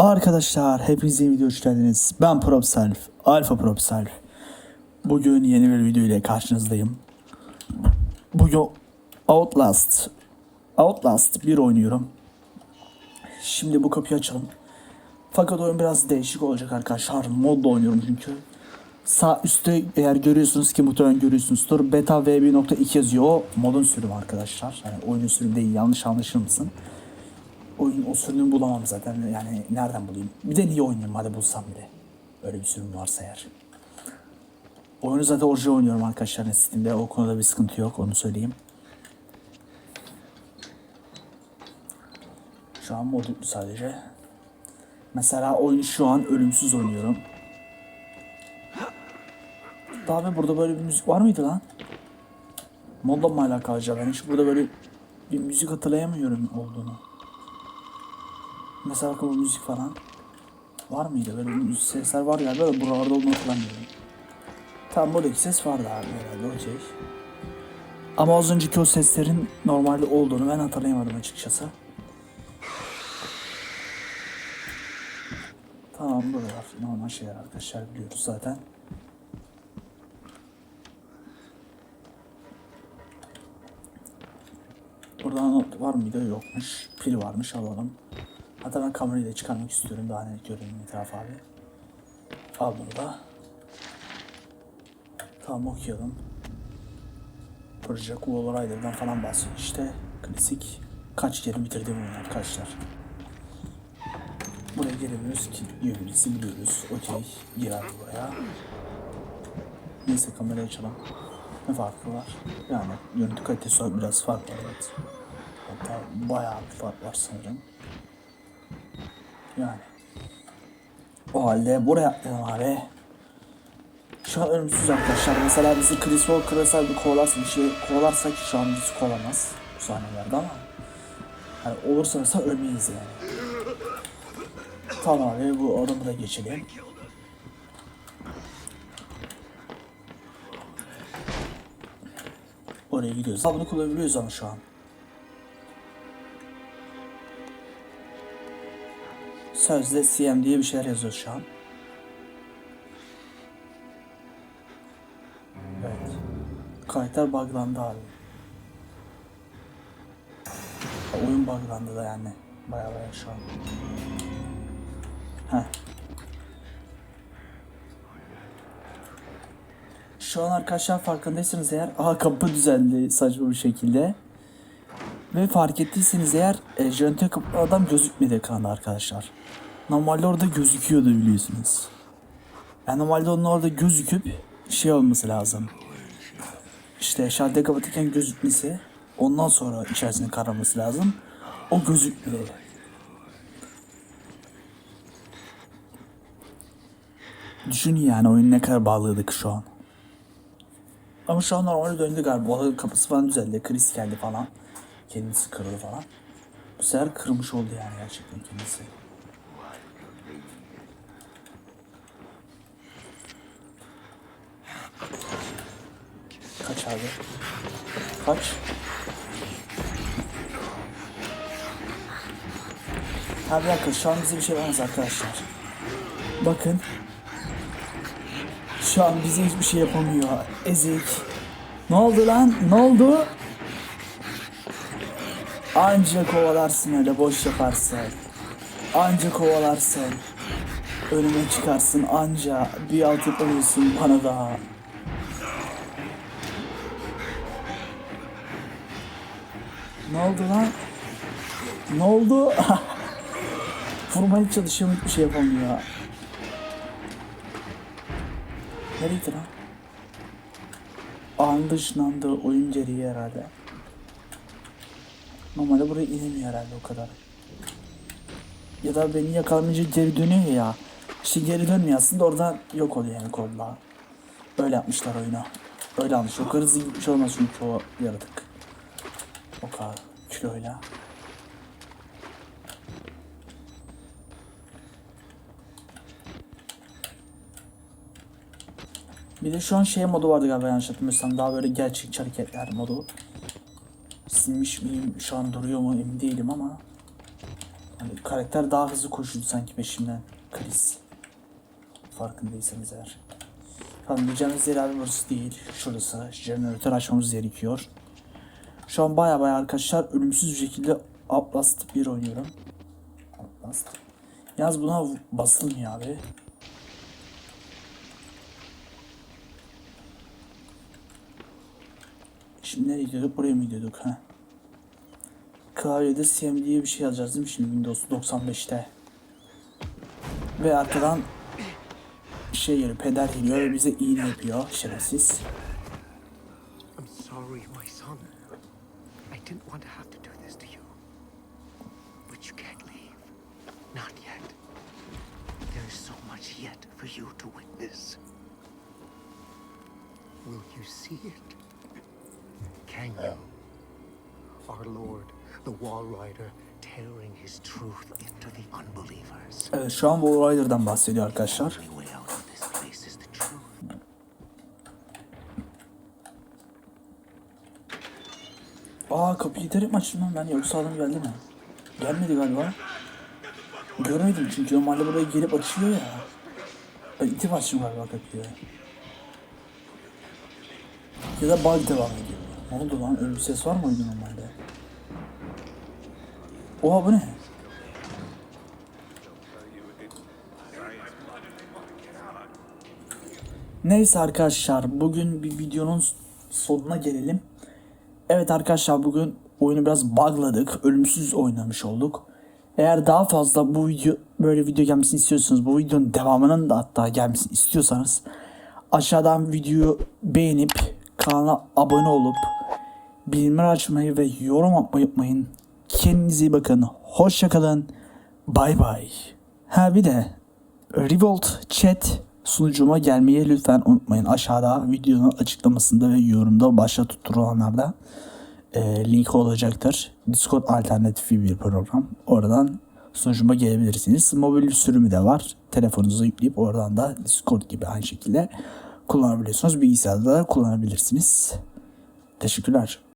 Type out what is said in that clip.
Arkadaşlar hepinize yeni video hoş geldiniz. Ben Prop Self, Alpha Prop Self. Bugün yeni bir video ile karşınızdayım. Bugün Outlast, Outlast 1 oynuyorum. Şimdi bu kapıyı açalım. Fakat oyun biraz değişik olacak arkadaşlar. Modda oynuyorum çünkü. Sağ üstte eğer görüyorsunuz ki muhtemelen görüyorsunuzdur. Beta V1.2 yazıyor. Modun sürümü arkadaşlar. Yani oyunun sürümü değil yanlış anlaşılmasın oyun o bulamam zaten. Yani nereden bulayım? Bir de niye oynayayım hadi bulsam bile. Öyle bir sürüm varsa eğer. Oyunu zaten orijinal oynuyorum arkadaşlar Steam'de. O konuda bir sıkıntı yok onu söyleyeyim. Şu an mod sadece. Mesela oyunu şu an ölümsüz oynuyorum. Abi burada böyle bir müzik var mıydı lan? Modla mı alakalı acaba? Ben hiç burada böyle bir müzik hatırlayamıyorum olduğunu. Mesela bu müzik falan. Var mıydı? Böyle sesler var galiba da buralarda olduğunu hatırlamıyorum. Tamam buradaki ses vardı abi herhalde okey. Ama az önceki o seslerin normalde olduğunu ben hatırlayamadım açıkçası. Tamam buralar normal şeyler arkadaşlar biliyoruz zaten. Buradan not var mıydı? Yokmuş. Pil varmış alalım. Hatta ben kamerayı da çıkarmak istiyorum daha net göreyim etrafı abi. Al bunu da. Tamam okuyalım. Proje Cool Rider'dan falan bahsediyor işte. Klasik. Kaç kere bitirdiğim oyun arkadaşlar. Buraya gelemiyoruz ki. Yönümüzü biliyoruz. Okey. Gir abi buraya. Neyse kamerayı açalım. Ne farkı var? Yani görüntü kalitesi biraz fark var evet. Hatta bayağı bir fark var sanırım. Yani. O halde buraya atlayalım abi. Şu an ölümsüz arkadaşlar. Mesela bizi Chris Walker'a bir kovalarsa şey kovalarsa ki şu an bizi kovalamaz bu sahnelerde ama. Hani olursa mesela ölmeyiz yani. Tamam abi bu adamı da geçelim. Oraya gidiyoruz. Ha, bunu kullanabiliyoruz ama şu an. Sözde CM diye bir şeyler yazıyor şu an. Evet. Karakter buglandı abi. Oyun buglandı da yani. Baya baya şu an. Heh. Şu an arkadaşlar farkındaysanız eğer aha kapı düzeldi saçma bir şekilde. Ve fark ettiyseniz eğer e, kapı adam gözükmedi ekranda arkadaşlar. Normalde orada gözüküyordu biliyorsunuz. Yani normalde onun orada gözüküp şey olması lazım. İşte şalter kapatırken gözükmesi ondan sonra içerisinin karaması lazım. O gözükmüyor. Düşünün yani oyun ne kadar bağlıydık şu an. Ama şu an normal döndü galiba. Odanın kapısı falan düzeldi. Chris geldi falan. Kendisi kırıldı falan. Bu sefer kırmış oldu yani gerçekten kendisi. Kaç abi? Kaç? Bir dakika şu an bize bir şey olmaz arkadaşlar. Bakın. Şu an bize hiçbir şey yapamıyor. Ezik. Ne oldu lan? Ne oldu? Anca kovalarsın öyle boş yaparsın. Anca kovalarsın. Önüme çıkarsın anca. Bir alt yapamıyorsun bana daha. Ne oldu lan? Ne oldu? Vurmaya çalışıyorum hiçbir şey yapamıyor. Nereye gitti lan? Anında ışınlandı oyun gereği herhalde. Normalde buraya inemiyor herhalde o kadar. Ya da beni yakalamayınca geri dönüyor ya. İşte geri dönmüyor aslında oradan yok oluyor yani kolla. Öyle yapmışlar oyunu. Öyle almış. O kadar hızlı gitmiş olmaz çünkü o yaratık. O kadar kiloyla. Bir de şu an şey modu vardı galiba yanlış hatırlamıyorsam. Daha böyle gerçekçi hareketler modu. Silmiş miyim şu an duruyor mu emin değilim ama. Hani karakter daha hızlı koşuyordu sanki peşimden. Chris. Farkındaysanız eğer. Tamam gideceğimiz yer abi burası değil. Şurası. Jeneratör açmamız gerekiyor. Şu an baya baya arkadaşlar ölümsüz bir şekilde Outlast 1 oynuyorum. Outlast. Yalnız buna basılmıyor abi. Şimdi nereye gidiyorduk? Buraya mı gidiyorduk? Ha. Klavyede CM diye bir şey yazacağız değil mi şimdi Windows 95'te? Ve arkadan şey geliyor, peder geliyor ve bize iğne yapıyor şerefsiz. Will you see it? Can you? Our Lord, the Wall Rider, tearing his truth into the unbelievers. Evet şu an Wall Rider'dan bahsediyor arkadaşlar. Aa kapıyı iterek mi açtım ben yoksa adam geldi mi? Gelmedi galiba. Görmedim çünkü normalde buraya gelip açıyor ya. Ben itip açtım galiba kapıyı. Ya da bug devam ediyor. Ne oldu lan? Bir ses var mıydı normalde? Oha bu ne? Neyse arkadaşlar bugün bir videonun sonuna gelelim. Evet arkadaşlar bugün oyunu biraz bugladık. Ölümsüz oynamış olduk. Eğer daha fazla bu video böyle video gelmesini istiyorsanız bu videonun devamının da hatta gelmesini istiyorsanız aşağıdan videoyu beğenip kanala abone olup bildirimleri açmayı ve yorum atmayı unutmayın. Kendinize iyi bakın. Hoşça kalın. Bay bay. Ha bir de Revolt chat sunucuma gelmeyi lütfen unutmayın. Aşağıda videonun açıklamasında ve yorumda başta tutturulanlarda e, link olacaktır. Discord alternatifi bir program. Oradan sunucuma gelebilirsiniz. Mobil sürümü de var. Telefonunuza yükleyip oradan da Discord gibi aynı şekilde kullanabiliyorsunuz. Bilgisayarda da kullanabilirsiniz. Teşekkürler.